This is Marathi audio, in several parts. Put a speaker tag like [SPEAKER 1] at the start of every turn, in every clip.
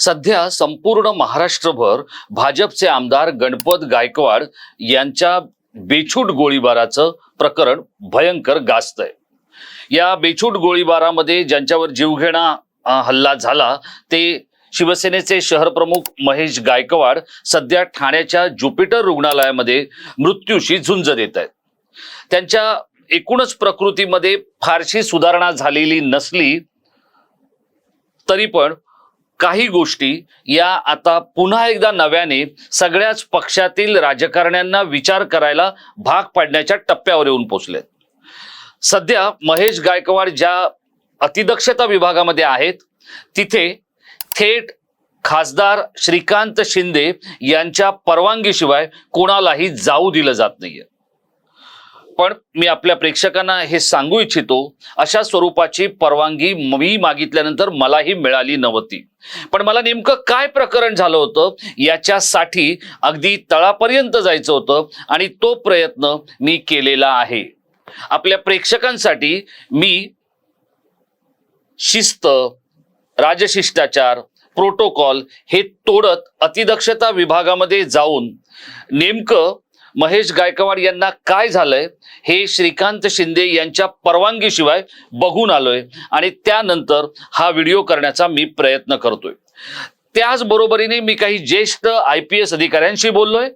[SPEAKER 1] सध्या संपूर्ण महाराष्ट्रभर भाजपचे आमदार गणपत गायकवाड यांच्या बेछूट गोळीबाराचं प्रकरण भयंकर गाजतंय. या बेछूट गोळीबारामध्ये ज्यांच्यावर जीवघेणा हल्ला झाला ते शिवसेनेचे शहरप्रमुख महेश गायकवाड सध्या ठाण्याच्या ज्युपिटर रुग्णालयामध्ये मृत्यूशी झुंज देत आहेत त्यांच्या एकूणच प्रकृतीमध्ये फारशी सुधारणा झालेली नसली तरी पण काही गोष्टी या आता पुन्हा एकदा नव्याने सगळ्याच पक्षातील राजकारण्यांना विचार करायला भाग पाडण्याच्या टप्प्यावर येऊन पोचलेत. सध्या महेश गायकवाड ज्या अतिदक्षता विभागामध्ये आहेत तिथे थेट खासदार श्रीकांत शिंदे यांच्या परवानगीशिवाय कोणालाही जाऊ दिलं जात नाहीये. पण मी आपल्या प्रेक्षकांना हे सांगू इच्छितो अशा स्वरूपाची परवानगी मी मागितल्यानंतर मलाही मिळाली नव्हती. पण मला नेमकं काय प्रकरण झालं होतं याच्यासाठी अगदी तळापर्यंत जायचं होतं आणि तो प्रयत्न मी केलेला आहे. आपल्या प्रेक्षकांसाठी मी शिस्त राजशिष्टाचार प्रोटोकॉल हे तोडत अतिदक्षता विभागामध्ये जाऊन नेमकं महेश गायकवाड यांना काय झालंय? हे श्रीकांत शिंदे यांच्या परवानगीशिवाय बघून आलोय आणि त्यानंतर हा व्हिडिओ करण्याचा मी प्रयत्न करतोय. त्याचबरोबरीने मी काही ज्येष्ठ आय पी एस अधिकाऱ्यांशी बोललोय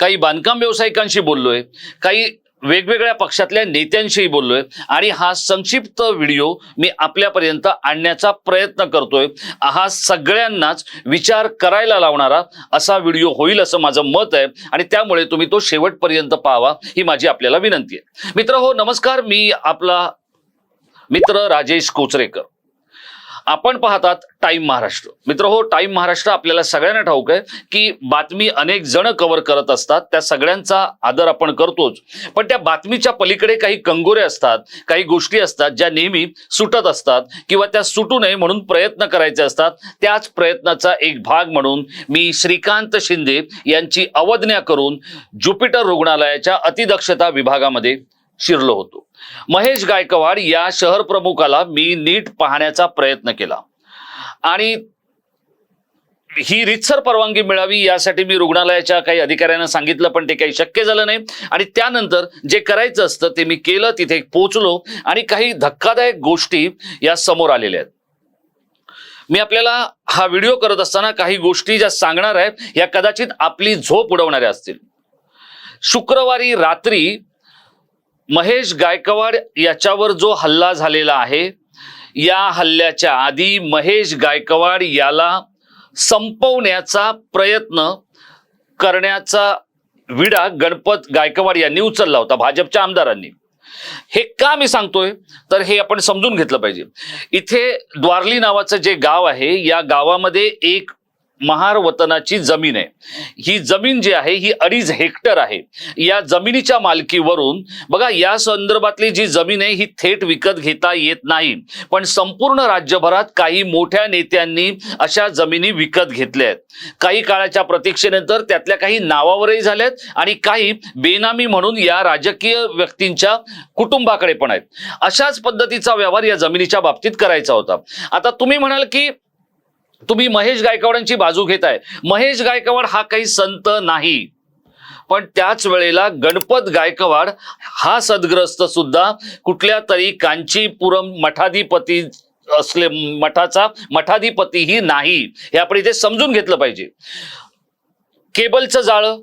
[SPEAKER 1] काही बांधकाम व्यावसायिकांशी बोललोय काही वेगवेगळ्या पक्षातल्या नेत्यांशी बोललोय आणि हा संक्षिप्त व्हिडिओ मी आपल्यापर्यंत आणण्याचा प्रयत्न करतोय. हा सगळ्यांनाच विचार करायला लावणारा असा व्हिडिओ होईल असं माझं मत आहे आणि त्यामुळे तुम्ही तो शेवटपर्यंत पाहावा ही माझी आपल्याला विनंती आहे. मित्र हो नमस्कार. मी आपला मित्र राजेश कोचरेकर. आपण पाहतात टाइम महाराष्ट्र. मित्र हो टाइम महाराष्ट्र आपल्याला सगळ्यांना ठाऊक आहे की बातमी अनेक जण कव्हर करत असतात. त्या सगळ्यांचा आदर आपण करतोच. पण त्या बातमीच्या पलीकडे काही कंगोरे असतात काही गोष्टी असतात ज्या नेहमी सुटत असतात किंवा त्या सुटू नये म्हणून प्रयत्न करायचे असतात. त्याच प्रयत्नाचा एक भाग म्हणून मी श्रीकांत शिंदे यांची अवज्ञा करून ज्युपिटर रुग्णालयाच्या अतिदक्षता विभागामध्ये शिरलो होतो. महेश गायकवाड या शहर प्रमुखाला मी नीट पाहण्याचा प्रयत्न केला. आणि ही रितसर परवानगी मिळावी यासाठी मी रुग्णालयाच्या काही अधिकाऱ्यांना सांगितलं पण ते काही शक्य झालं नाही. आणि त्यानंतर जे करायचं असतं ते मी केलं तिथे पोचलो आणि काही धक्कादायक गोष्टी या समोर आलेल्या आहेत. मी आपल्याला हा व्हिडिओ करत असताना काही गोष्टी ज्या सांगणार आहेत या कदाचित आपली झोप उडवणाऱ्या असतील. शुक्रवारी रात्री महेश गायकवाड याच्यावर जो हल्ला झालेला आहे या हल्ल्याच्या आधी महेश गायकवाड याला संपवण्याचा प्रयत्न करण्याचा विडा गणपत गायकवाड यांनी उचलला होता भाजपच्या आमदारांनी. हे का मी सांगतोय? तर हे आपण समजून घेतलं पाहिजे. इथे द्वारली नावाचं जे गाव आहे या गावामध्ये एक महार वतनाची जमीन आहे. ही जमीन जी आहे ही अडीच हेक्टर आहे. या जमिनीच्या मालकीवरून बघा या संदर्भातली जी जमीन आहे ही थेट विकत घेता येत नाही. पण संपूर्ण राज्यभरात काही मोठ्या नेत्यांनी अशा जमिनी विकत घेतल्या आहेत. काही काळाच्या प्रतीक्षेनंतर त्यातल्या काही नावावरही झाल्यात आणि काही बेनामी म्हणून या राजकीय व्यक्तींच्या कुटुंबाकडे पण आहेत. अशाच पद्धतीचा व्यवहार या जमिनीच्या बाबतीत करायचा होता. आता तुम्ही म्हणाल की तुम्ही महेश गायकवाडांची बाजू घेताय. महेश गायकवाड हा काही संत नाही. पण त्याच वेळेला गणपत गायकवाड हा सदग्रस्त सुद्धा कुठल्या तरी कांचीपुरम मठाधिपती असले मठाचा मठाधिपतीही नाही. हे आपण इथे समजून घेतलं पाहिजे. केबलचं जाळं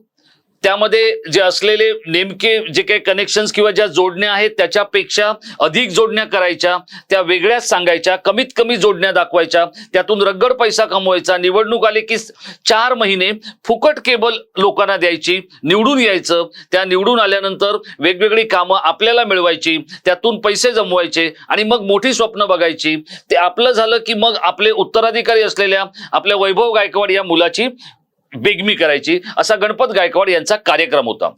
[SPEAKER 1] त्यामध्ये जे असलेले नेमके जे काही कनेक्शन्स किंवा ज्या जोडण्या आहेत त्याच्यापेक्षा अधिक जोडण्या करायच्या त्या वेगळ्याच सांगायच्या कमीत कमी जोडण्या दाखवायच्या त्यातून रगड पैसा कमवायचा निवडणूक आले की चार महिने फुकट केबल लोकांना द्यायची निवडून यायचं त्या निवडून आल्यानंतर वेगवेगळी कामं आपल्याला मिळवायची त्यातून पैसे जमवायचे आणि मग मोठी स्वप्न बघायची. ते आपलं झालं की मग आपले उत्तराधिकारी असलेल्या आपल्या वैभव गायकवाड या मुलाची बेगमी करायची असा गणपत गायकवाड यांचा कार्यक्रम होता.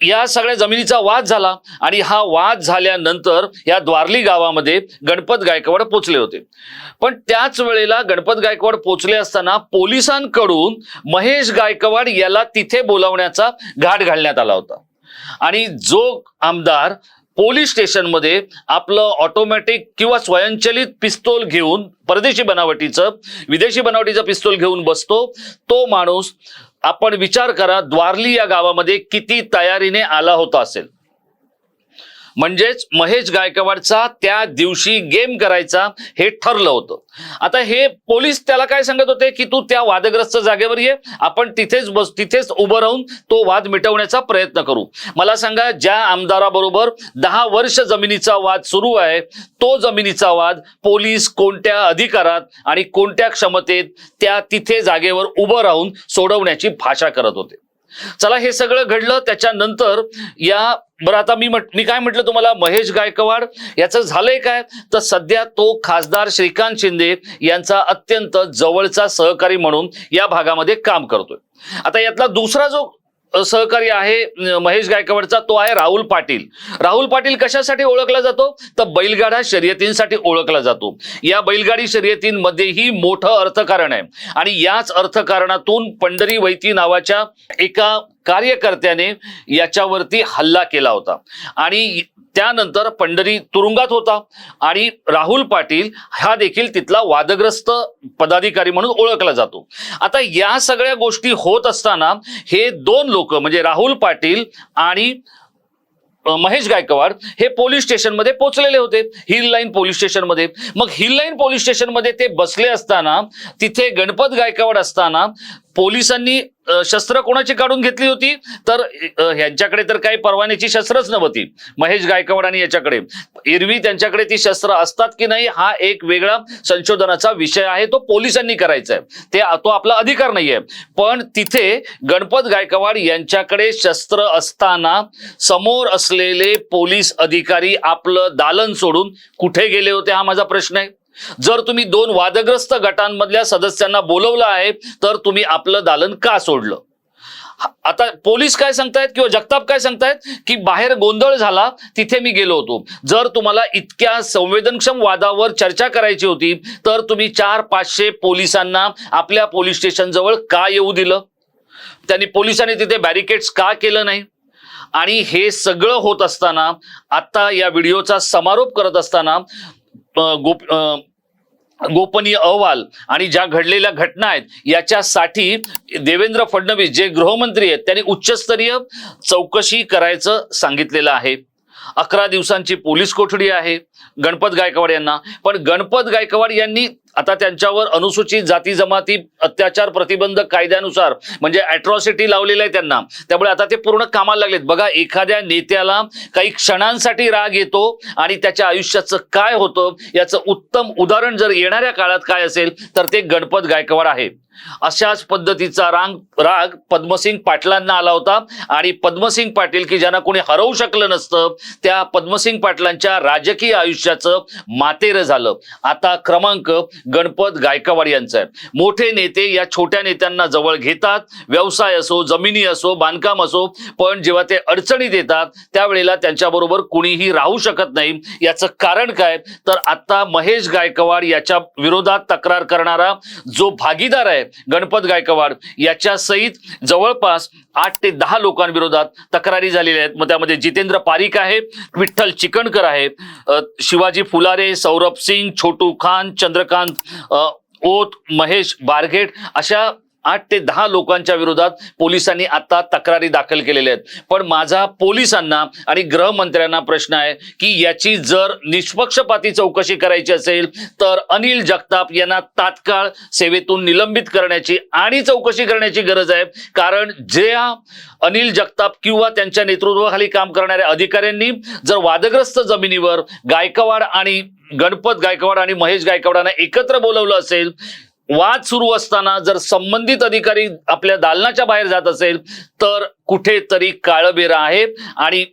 [SPEAKER 1] या सगळ्या जमिनीचा वाद झाला आणि हा वाद झाल्यानंतर या द्वारली गावामध्ये गणपत गायकवाड पोचले होते. पण त्याच वेळेला गणपत गायकवाड पोचले असताना पोलिसांकडून महेश गायकवाड याला तिथे बोलावण्याचा घाट घालण्यात आला होता. आणि जो आमदार पोलीस स्टेशनमध्ये आपलं ऑटोमॅटिक किंवा स्वयंचलित पिस्तोल घेऊन परदेशी बनावटीचं विदेशी बनावटीचं पिस्तोल घेऊन बसतो. तो माणूस आपण विचार करा द्वारली या गावामध्ये किती तयारीने आला होता असेल. म्हणजेच महेश गायकवाडचा त्या दिवशी गेम करायचा हे ठरलं होतं. आता हे पोलीस त्याला काय सांगत होते की तू त्या वादग्रस्त जागेवर ये आपण तिथेच बस तिथेच उभं राहून तो वाद मिटवण्याचा प्रयत्न करू. मला सांगा ज्या आमदाराबरोबर दहा वर्ष जमिनीचा वाद सुरू आहे तो जमिनीचा वाद पोलीस कोणत्या अधिकारात आणि कोणत्या क्षमतेत त्या तिथे जागेवर उभं राहून सोडवण्याची भाषा करत होते. चला हे सगळं घडलं त्याच्यानंतर या बरं आता मी म्हट मी काय म्हटलं तुम्हाला? महेश गायकवाड याचं झालंय काय? तर सध्या तो खासदार श्रीकांत शिंदे यांचा अत्यंत जवळचा सहकारी म्हणून या भागामध्ये काम करतोय. आता यातला दुसरा जो सहकारी आहे महेश गायकवाडचा तो आहे राहुल पाटील. राहुल पाटील कशासाठी ओळखला जातो? तर बैलगाडा शर्यतींसाठी ओळखला जातो. या बैलगाडी शर्यतींमध्येही मोठं अर्थकारण आहे. आणि याच अर्थकारणातून पंढरी वैती नावाच्या एका कार्यकर्त्याने याच्यावरती हल्ला केला होता. आणि त्यानंतर पंढरी तुरुंगात होता. आणि राहुल पाटील हा देखील तिथला वादग्रस्त पदाधिकारी म्हणून ओळखला जातो. आता या सगळ्या गोष्टी होत असताना हे दोन लोक म्हणजे राहुल पाटील आणि महेश गायकवाड हे पोलीस स्टेशनमध्ये पोहोचलेले होते. हिल लाईन पोलीस स्टेशनमध्ये. मग हिल लाईन पोलीस स्टेशनमध्ये ते बसले असताना तिथे गणपत गायकवाड असताना पोलिसांनी शस्त्र कोणाची काढून घेतली होती? तर ह्यांच्याकडे तर काही परवान्याची शस्त्रच नव्हती. महेश गायकवाड आणि याच्याकडे. एरवी त्यांच्याकडे ती शस्त्र असतात की नाही हा एक वेगळा संशोधनाचा विषय आहे तो पोलिसांनी करायचा आहे ते तो आपला अधिकार नाहीये. पण तिथे गणपत गायकवाड यांच्याकडे शस्त्र असताना समोर असलेले पोलीस अधिकारी आपलं दालन सोडून कुठे गेले होते हा माझा प्रश्न आहे. जर तुम्ही दोन वादग्रस्त गटांमधल्या सदस्यांना बोलवलं आहे तर तुम्ही आपलं दालन का सोडलं? आता पोलीस काय सांगतायत किंवा जगताप काय सांगतायत? की बाहेर गोंधळ झाला तिथे मी गेलो होतो. जर तुम्हाला इतक्या संवेदनक्षम वादावर चर्चा करायची होती तर तुम्ही चार पाचशे पोलिसांना आपल्या पोलीस स्टेशन जवळ का येऊ दिलं? त्यांनी पोलिसांनी तिथे बॅरिकेड्स का केलं नाही? आणि हे सगळं होत असताना आता या व्हिडिओचा समारोप करत असताना गोप अं, गोपनीय अहवाल आणि ज्या घडलेल्या घटना आहेत याच्यासाठी देवेंद्र फडणवीस जे गृहमंत्री आहेत त्यांनी उच्चस्तरीय चौकशी करायचं सांगितलेलं आहे. अकरा दिवसांची पोलीस कोठडी आहे गणपत गायकवाड यांना. पण गणपत गायकवाड यांनी आता त्यांच्यावर अनुसूचित जाती जमाती अत्याचार प्रतिबंध कायद्यानुसार म्हणजे अॅट्रॉसिटी लावलेलं आहे त्यांना. त्यामुळे आता ते पूर्ण कामाला लागलेत. बघा एखाद्या नेत्याला काही क्षणांसाठी राग येतो आणि त्याच्या आयुष्याचं काय होतं याचं उत्तम उदाहरण जर येणाऱ्या काळात काय असेल तर ते गणपत गायकवाड आहे. अशाच पद्धतीचा रांग राग पद्मसिंग पाटलांना आला होता आणि पद्मसिंग पाटील की ज्यांना कोणी हरवू शकलं नसतं त्या पद्मसिंग पाटलांच्या राजकीय आयुष्याचं मातेरं झालं. आता क्रमांक गणपत गायकवाड यांचं आहे. मोठे नेते या छोट्या नेत्यांना जवळ घेतात. व्यवसाय असो जमिनी असो बांधकाम असो पण जेव्हा ते अडचणीत येतात त्यावेळेला त्यांच्याबरोबर कुणीही राहू शकत नाही. याचं कारण काय? तर आता महेश गायकवाड याच्या विरोधात तक्रार करणारा जो भागीदार आहे गणपत गायकवाड याच्या सहित जवळपास आठ ते दहा लोकांविरोधात तक्रारी झालेल्या आहेत. मग त्यामध्ये जितेंद्र पारिक आहे विठ्ठल चिकणकर आहे शिवाजी फुलारे सौरभ सिंग छोटू खान चंद्रकांत ओत महेश बारगेट अशा आठ ते दहा लोकांच्या विरोधात पोलिसांनी आता तक्रारी दाखल केलेल्या आहेत. पण माझा पोलिसांना आणि गृहमंत्र्यांना प्रश्न आहे की याची जर निष्पक्षपाती चौकशी करायची असेल तर अनिल जगताप यांना तात्काळ सेवेतून निलंबित करण्याची आणि चौकशी करण्याची गरज आहे. कारण ज्या अनिल जगताप किंवा त्यांच्या नेतृत्वाखाली काम करणाऱ्या अधिकाऱ्यांनी जर वादग्रस्त जमिनीवर गायकवाड आणि गणपत गायकवाड आणि महेश गायकवाडांना एकत्र बोलवलं असेल वाद सुरू असताना जर संबंधित अधिकारी आपल्या दालनाच्या बाहेर जात असेल तर कुठेतरी काळबेरा आहे आणि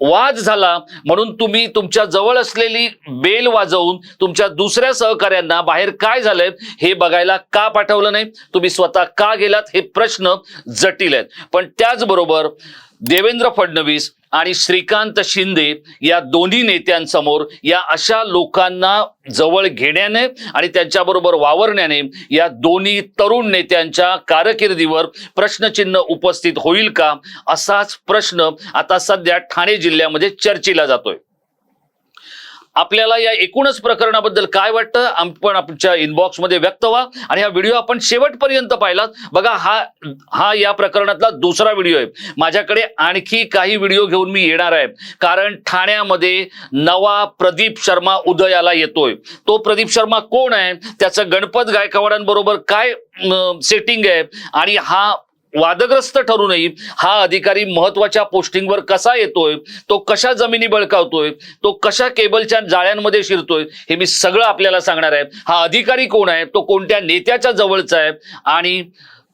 [SPEAKER 1] वाद झाला म्हणून तुम्ही तुमच्या जवळ असलेली बेल वाजवून तुमच्या दुसऱ्या सहकाऱ्यांना बाहेर काय झालंय हे बघायला का पाठवलं नाही? तुम्ही स्वतः का गेलात? हे प्रश्न जटिल आहेत. पण त्याचबरोबर देवेंद्र फडणवीस आणि श्रीकांत शिंदे या दोन्ही नेत्यांसमोर या अशा लोकांना जवळ घेण्याने आणि त्यांच्याबरोबर वावरण्याने या दोन्ही तरुण नेत्यांच्या कारकिर्दीवर प्रश्नचिन्ह उपस्थित होईल का? असाच प्रश्न आता सध्या ठाणे जिल्ह्यामध्ये चर्चेला जातोय. आपल्याला या एकूणच प्रकरणाबद्दल काय वाटतं आपण आमच्या इनबॉक्समध्ये व्यक्त व्हा. आणि हा व्हिडिओ आपण शेवटपर्यंत पाहिलात. बघा हा हा या प्रकरणातला दुसरा व्हिडिओ आहे. माझ्याकडे आणखी काही व्हिडिओ घेऊन मी येणार आहे. कारण ठाण्यामध्ये नवा प्रदीप शर्मा उदयाला येतोय. तो प्रदीप शर्मा कोण आहे? त्याचं गणपत गायकवाडांबरोबर काय सेटिंग आहे? आणि हा वादग्रस्त ठरू नये. हा अधिकारी महत्त्वाच्या पोस्टिंगवर कसा येतोय तो कशा जमिनी बळकावतोय तो कशा केबलच्या जाळ्यांमध्ये शिरतोय हे मी सगळं आपल्याला सांगणार आहे. हा अधिकारी कोण आहे तो कोणत्या नेत्याच्या जवळचा आहे आणि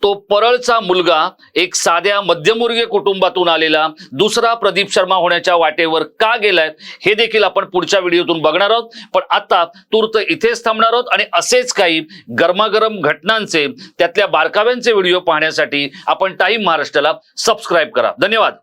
[SPEAKER 1] तो परळचा मुलगा एक साध्या मध्यमवर्गीय कुटुंबातून आलेला दुसरा प्रदीप शर्मा होण्याच्या वाटेवर का गेलाय हे देखील आपण पुढच्या व्हिडिओतून बघणार आहोत. पण आता तूर्त इथेच थांबणार आहोत आणि असेच काही गरमागरम घटनांचे त्यातल्या बारकाव्यांचे व्हिडिओ पाहण्यासाठी आपण टाईम महाराष्ट्राला सबस्क्राईब करा. धन्यवाद.